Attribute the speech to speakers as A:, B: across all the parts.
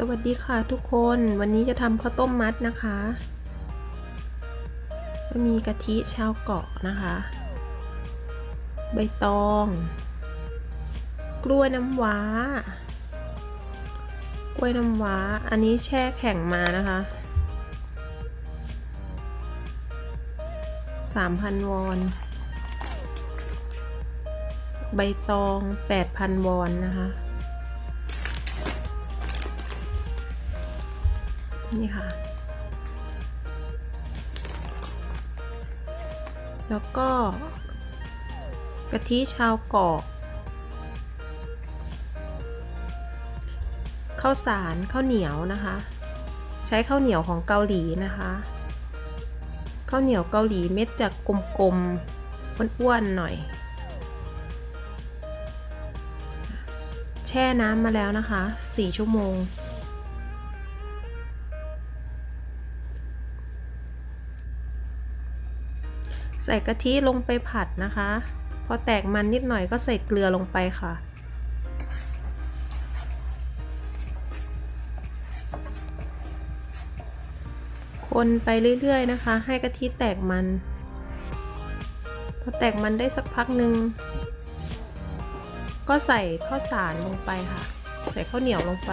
A: สวัสดีค่ะทุกคนวันนี้จะทำข้าวต้มมัดนะคะก็มีกะทิชาวเกาะนะคะ ใบตอง กล้วยน้ำว้า กล้วยน้ำว้า อันนี้แช่แข็งมานะคะ3,000 วอน ใบตอง 8,000 วอนนะคะ นี่ค่ะ แล้วก็กะทิชาวเกาะข้าวสารข้าวเหนียวนะคะ ใช้ข้าวเหนียวของเกาหลีนะคะข้าวเหนียวเกาหลีเม็ดจากกลมๆอ้วนๆหน่อย แช่น้ำมาแล้วนะคะ 4 ชั่วโมง ใส่กะทิลงไปผัดนะคะ พอแตกมันนิดหน่อยก็ใส่เกลือลงไปค่ะ คนไปเรื่อยๆนะคะ ให้กะทิแตกมัน พอแตกมันได้สักพักหนึ่งก็ใส่ข้าวสารลงไปค่ะ ใส่ข้าวเหนียวลงไป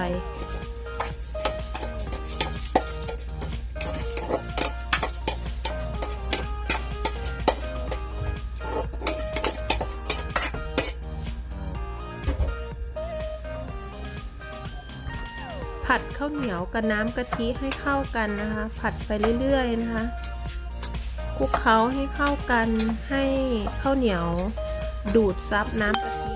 A: ผัดข้าวเหนียวกับน้ำกะทิให้เข้ากันนะคะ ผัดไปเรื่อยๆนะคะคลุกเคล้าให้เข้ากันให้ข้าวเหนียวดูดซับน้ำกะทิ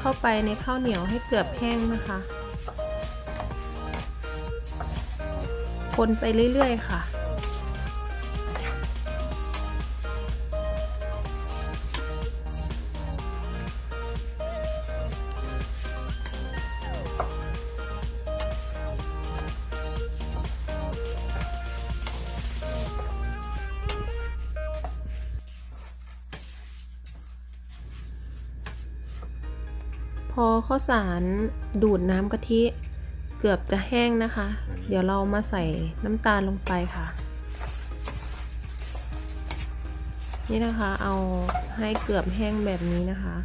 A: เข้าไปในข้าวเหนียวให้เกือบแห้งนะคะ คนไปเรื่อยๆค่ะ อข้าวสารดูดน้ำกะทิเกือบจะแห้งนะคะ เดี๋ยวเรามาใส่น้ำตาลลงไปค่ะ นี่นะคะเอาให้เกือบแห้งแบบนี้นะคะ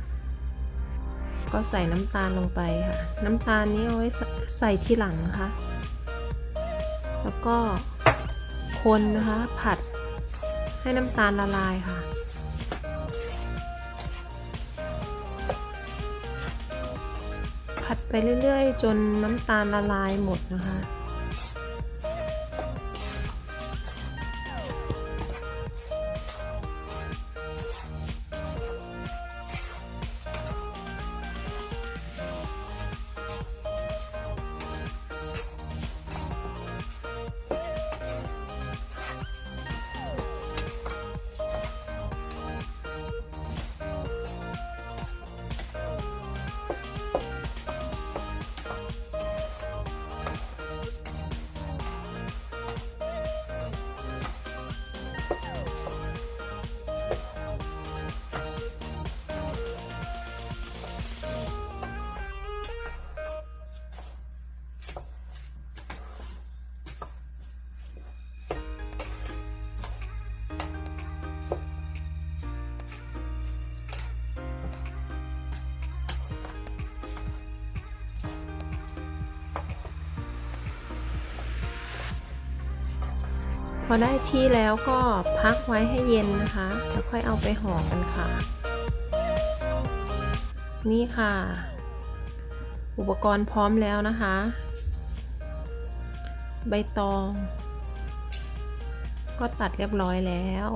A: ก็ใส่น้ำตาลลงไปค่ะ น้ำตาลนี้เอาไว้ใส่ที่หลังนะคะ แล้วก็คนนะคะผัดให้น้ำตาลละลายค่ะ ผัดไปเรื่อยๆ จนน้ำตาลละลายหมดนะคะ พอได้ที่แล้วก็พักไว้ให้เย็นนะคะแล้วค่อยเอาไปห่อกันค่ะ นี่ค่ะ อุปกรณ์พร้อมแล้วนะคะ ใบตอง ก็ตัดเรียบร้อยแล้ว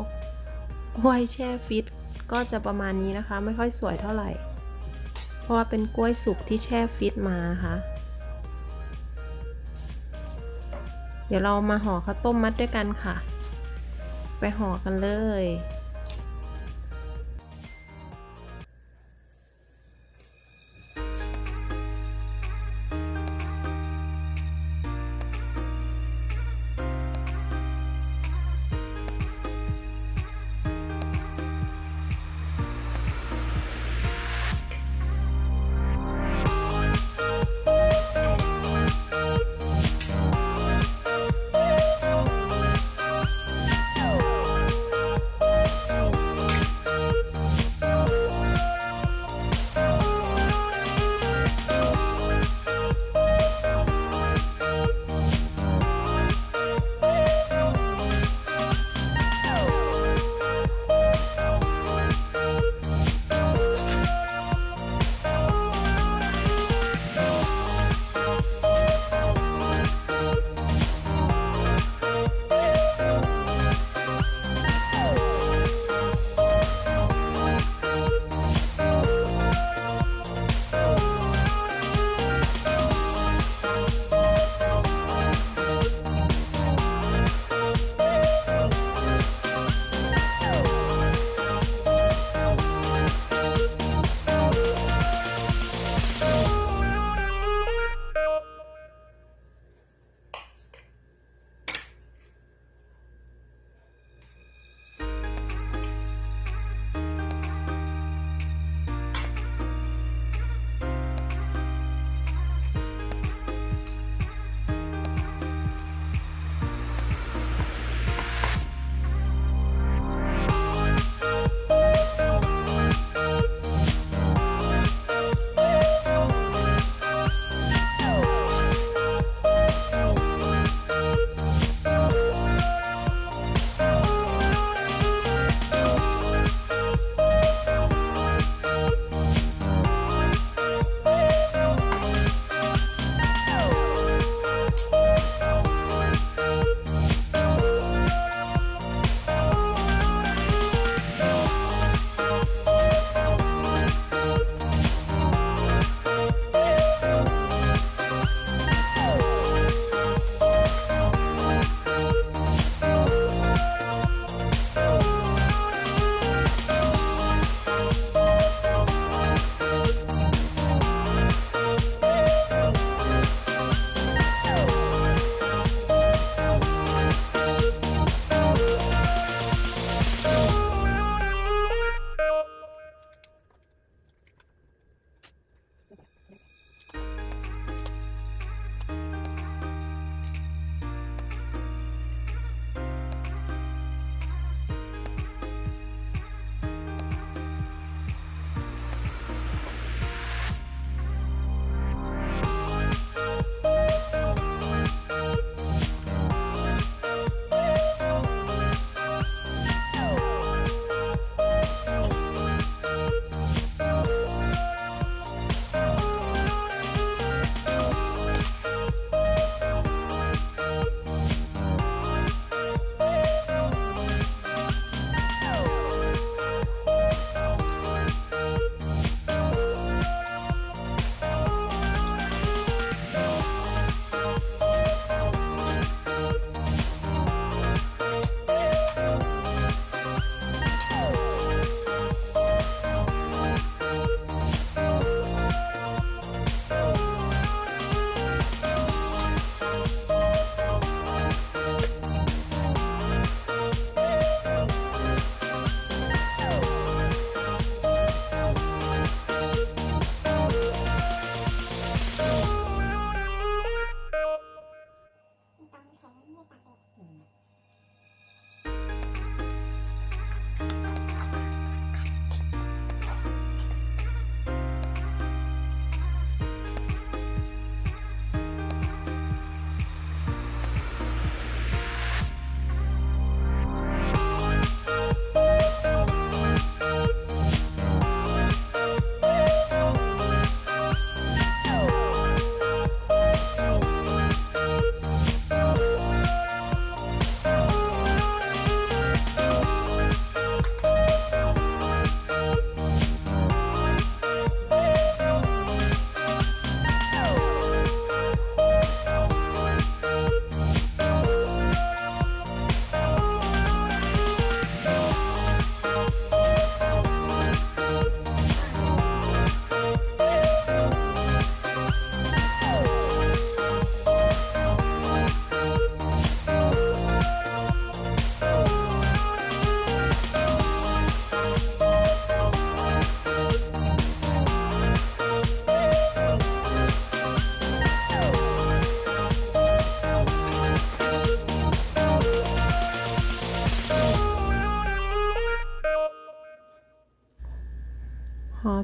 A: กล้วยแช่ฟิตก็จะประมาณนี้นะคะ ไม่ค่อยสวยเท่าไหร่ เพราะว่าเป็นกล้วยสุกที่แช่ฟิตมานะคะ เดี๋ยวเรามาห่อข้าวต้มมัดด้วยกันค่ะ ไปห่อกันเลย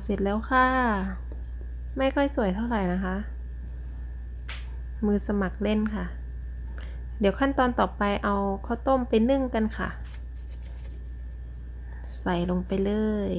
A: เสร็จแล้วค่ะ ไม่ค่อยสวยเท่าไหร่นะคะ มือสมัครเล่นค่ะ เดี๋ยวขั้นตอนต่อไปเอาข้าวต้มไปนึ่งกันค่ะ ใส่ลงไปเลย